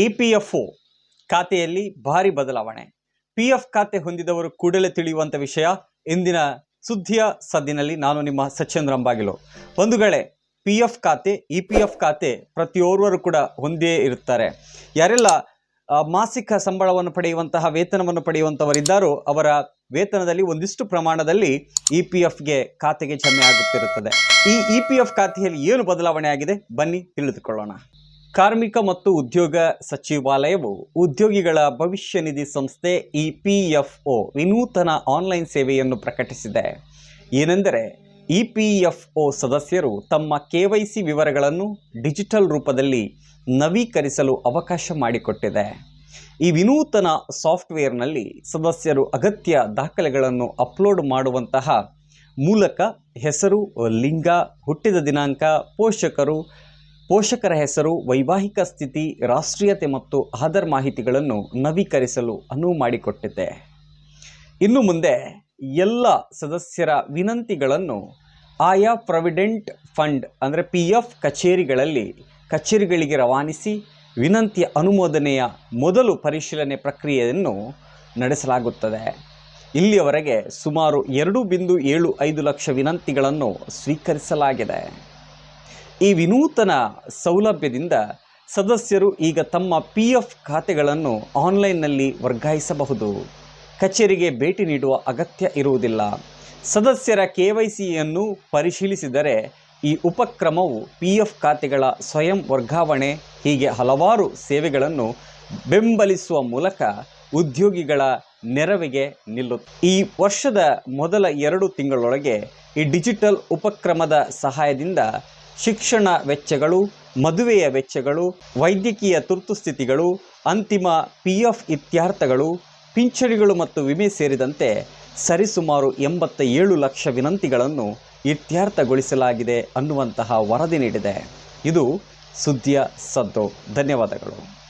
E P F O ಖಾತೆಯಲ್ಲಿ ಭಾರಿ ಬದಲಾವಣೆ. ಪಿ ಎಫ್ ಖಾತೆ ಹೊಂದಿದವರು ಕೂಡಲೇ ತಿಳಿಯುವಂಥ ವಿಷಯ ಇಂದಿನ ಸುದ್ದಿಯ ಸದ್ದಿನಲ್ಲಿ ನಾನು ನಿಮ್ಮ ಸಚೇಂದ್ರ ಅಂಬಾಗಿಲು. ವೇಳೆ ಪಿ ಎಫ್ ಖಾತೆ ಇ ಪಿ ಎಫ್ ಖಾತೆ ಪ್ರತಿಯೋರ್ವರು ಕೂಡ ಹೊಂದೇ ಇರುತ್ತಾರೆ. ಯಾರೆಲ್ಲ ಮಾಸಿಕ ಸಂಬಳವನ್ನು ಪಡೆಯುವಂತಹ, ವೇತನವನ್ನು ಪಡೆಯುವಂಥವರಿದ್ದಾರೋ ಅವರ ವೇತನದಲ್ಲಿ ಒಂದಿಷ್ಟು ಪ್ರಮಾಣದಲ್ಲಿ ಇ ಪಿ ಎಫ್ಗೆ ಖಾತೆಗೆ ಜಮೆ ಆಗುತ್ತಿರುತ್ತದೆ. ಈ ಇ ಪಿ ಎಫ್ ಖಾತೆಯಲ್ಲಿ ಏನು ಬದಲಾವಣೆ ಆಗಿದೆ? ಬನ್ನಿ ತಿಳಿದುಕೊಳ್ಳೋಣ. ಕಾರ್ಮಿಕ ಮತ್ತು ಉದ್ಯೋಗ ಸಚಿವಾಲಯವು ಉದ್ಯೋಗಿಗಳ ಭವಿಷ್ಯ ನಿಧಿ ಸಂಸ್ಥೆ ಇ ಪಿ ಎಫ್ ಒ ವಿನೂತನ ಆನ್ಲೈನ್ ಸೇವೆಯನ್ನು ಪ್ರಕಟಿಸಿದೆ. ಏನೆಂದರೆ, ಇ ಪಿ ಎಫ್ ಒ ಸದಸ್ಯರು ತಮ್ಮ ಕೆ ವೈ ಸಿ ವಿವರಗಳನ್ನು ಡಿಜಿಟಲ್ ರೂಪದಲ್ಲಿ ನವೀಕರಿಸಲು ಅವಕಾಶ ಮಾಡಿಕೊಟ್ಟಿದೆ. ಈ ವಿನೂತನ ಸಾಫ್ಟ್ವೇರ್ನಲ್ಲಿ ಸದಸ್ಯರು ಅಗತ್ಯ ದಾಖಲೆಗಳನ್ನು ಅಪ್ಲೋಡ್ ಮಾಡುವಂತಹ ಮೂಲಕ ಹೆಸರು, ಲಿಂಗ, ಹುಟ್ಟಿದ ದಿನಾಂಕ, ಪೋಷಕರು ಪೋಷಕರ ಹೆಸರು, ವೈವಾಹಿಕ ಸ್ಥಿತಿ, ರಾಷ್ಟ್ರೀಯತೆ ಮತ್ತು ಆಧಾರ್ ಮಾಹಿತಿಗಳನ್ನು ನವೀಕರಿಸಲು ಅನುವು ಮಾಡಿಕೊಟ್ಟಿದೆ. ಇನ್ನು ಮುಂದೆ ಎಲ್ಲ ಸದಸ್ಯರ ವಿನಂತಿಗಳನ್ನು ಆಯಾ ಪ್ರಾವಿಡೆಂಟ್ ಫಂಡ್, ಅಂದರೆ ಪಿ ಎಫ್ ಕಚೇರಿಗಳಲ್ಲಿ ಕಚೇರಿಗಳಿಗೆ ರವಾನಿಸಿ ವಿನಂತಿಯ ಅನುಮೋದನೆಯ ಮೊದಲು ಪರಿಶೀಲನೆ ಪ್ರಕ್ರಿಯೆಯನ್ನು ನಡೆಸಲಾಗುತ್ತದೆ. ಇಲ್ಲಿಯವರೆಗೆ ಸುಮಾರು ಎರಡು ಬಿಂದು ಏಳು ಐದು ಲಕ್ಷ ವಿನಂತಿಗಳನ್ನು ಸ್ವೀಕರಿಸಲಾಗಿದೆ. ಈ ವಿನೂತನ ಸೌಲಭ್ಯದಿಂದ ಸದಸ್ಯರು ಈಗ ತಮ್ಮ ಪಿ ಎಫ್ ಖಾತೆಗಳನ್ನು ಆನ್ಲೈನ್ನಲ್ಲಿ ವರ್ಗಾಯಿಸಬಹುದು. ಕಚೇರಿಗೆ ಭೇಟಿ ನೀಡುವ ಅಗತ್ಯ ಇರುವುದಿಲ್ಲ. ಸದಸ್ಯರ ಕೆ ವೈ ಸಿಯನ್ನು ಪರಿಶೀಲಿಸಿದರೆ ಈ ಉಪಕ್ರಮವು ಪಿ ಎಫ್ ಖಾತೆಗಳ ಸ್ವಯಂ ವರ್ಗಾವಣೆ, ಹೀಗೆ ಹಲವಾರು ಸೇವೆಗಳನ್ನು ಬೆಂಬಲಿಸುವ ಮೂಲಕ ಉದ್ಯೋಗಿಗಳ ನೆರವಿಗೆ ನಿಲ್ಲುತ್ತೆ ಈ ವರ್ಷದ ಮೊದಲ ಎರಡು ತಿಂಗಳೊಳಗೆ ಈ ಡಿಜಿಟಲ್ ಉಪಕ್ರಮದ ಸಹಾಯದಿಂದ ಶಿಕ್ಷಣ ವೆಚ್ಚಗಳು, ಮದುವೆಯ ವೆಚ್ಚಗಳು, ವೈದ್ಯಕೀಯ ತುರ್ತು ಸ್ಥಿತಿಗಳು, ಅಂತಿಮ ಪಿ ಎಫ್ ಇತ್ಯರ್ಥಗಳು, ಪಿಂಚಣಿಗಳು ಮತ್ತು ವಿಮೆ ಸೇರಿದಂತೆ ಸರಿಸುಮಾರು ಎಂಬತ್ತ ಏಳು ಲಕ್ಷ ವಿನಂತಿಗಳನ್ನು ಇತ್ಯರ್ಥಗೊಳಿಸಲಾಗಿದೆ ಅನ್ನುವಂತಹ ವರದಿ ನೀಡಿದೆ. ಇದು ಸುದ್ದಿಯ ಸದ್ದು. ಧನ್ಯವಾದಗಳು.